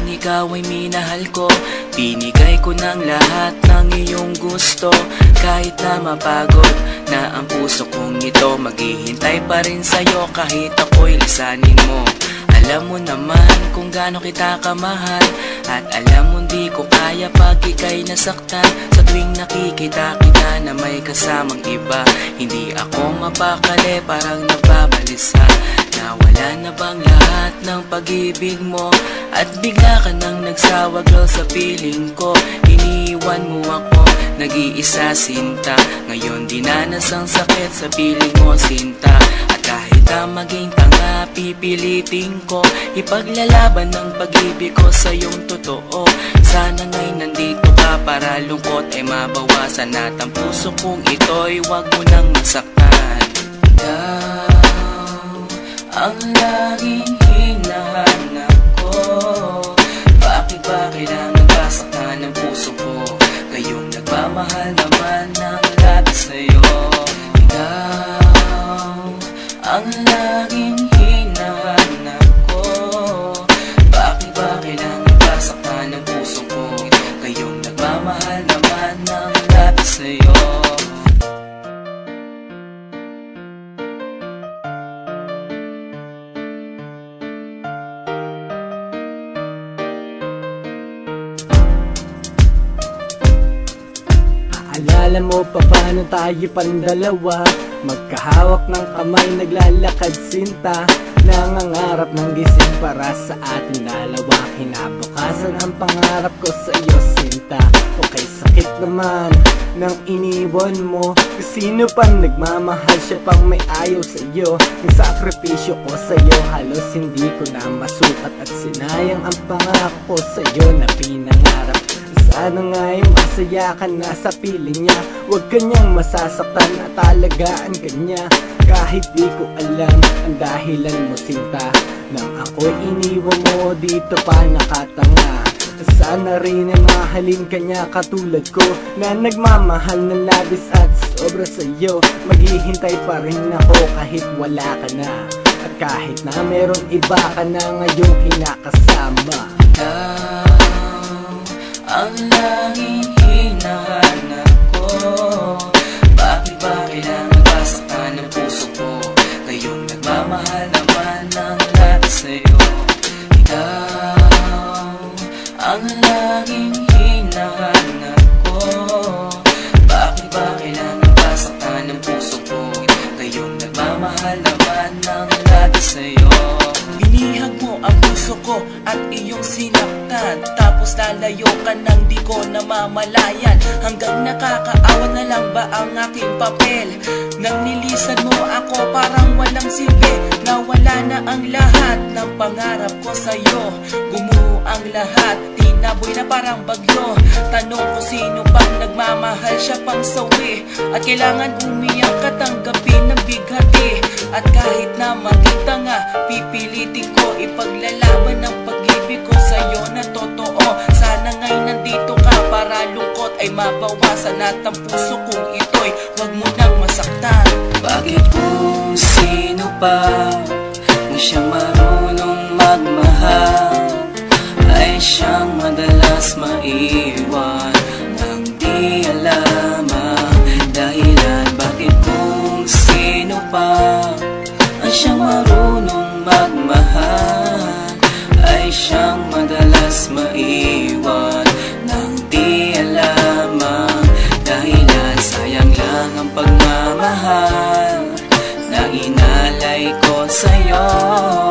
Lang ikaw ay minahal ko. Binigay ko ng lahat ng iyong gusto. Kahit na mapagod na ang puso kong ito Maghihintay pa rin sa'yo kahit ako'y lisanin mo. Alam mo naman kung gaano kita kamahal At alam mo di ko kaya pag ika'y nasaktan. Sa tuwing nakikita kita na may kasamang iba Hindi ako mapakali parang nababalisa Nawala na bang lahat ng pag-ibig mo? At bigla ka nang nagsawa girl sa piling ko. Iniwan mo ako, nag-iisa sinta. Ngayon dinanas ang sakit sa piling mo sinta. At kahit na maging tanga, pipilitin ko. Ipaglalaban ng pag-ibig ko sa iyong totoo. Sana nga'y nandito ka para lungkot. Ay mabawasan At ang puso kong ito'y wag mo nang masaktan. Ikaw ang laging hinahanap ko Bakit ba kailangan basaktan ng puso ko? Kayong nagmamahal naman ng labis sa'yo. Ikaw Aalala mo pa paano tayo pang dalawa Magkahawak ng kamay naglalakad sinta. Nangangarap ng gising para sa ating dalawa. Kinabukasan ang pangarap ko sa iyo sinta. Okay sakit naman nang iniwan mo. Sino pang nagmamahal siya pang may ayaw sa iyo Yung sakripisyo ko sa iyo halos hindi ko na masukat. At sinayang ang pangako ko sa iyo na pinangarap sana nga'y masaya ka na sa piling niya. Huwag kanyang masasaktan at alagaan ka niya Kahit di ko alam ang dahilan mo sinta Nang ako'y iniwan mo dito pa nakatanga. Sana rin ay mahalin ka niya katulad ko Na nagmamahal ng labis at sobra sa'yo. Maghihintay pa rin ako kahit wala ka na. At kahit na meron iba ka na ngayong kinakasama. Ikaw ang laging hinahanap ko. Bakit ba kailangan basaktan ng puso ko? Kayong nagmamahal naman ng lahat Ikaw ang laging hinahanap ko. Bakit ba kailangan basaktan ng puso ko? Kayong nagmamahal naman ng lahat sa'yo at iyong sinaktan. Tapos lalayo ka nang di ko namamalayan. Hanggang nakakaawa na lang ba ang aking papel? Nang nilisan mo ako parang walang silbi. Nawala na ang lahat ng pangarap ko sa'yo. Gumuho ang lahat, tinaboy na parang bagyo. Tanong ko sino pang nagmamahal siya pang sawi. At kailangan umiyak ka tanggapin ng bighati at kahit na maging tanga Pipilitin ko ipaglalaban ang pag-ibig ko sa'yo na totoo. Sana ngayon nandito ka para lungkot ay mabawasan At ang puso kong ito'y wag mo nang masaktan. Bakit kung sino pa Di siyang marunong magmahal? Ay siyang madalas maiwan. Nang di alam sa'yo.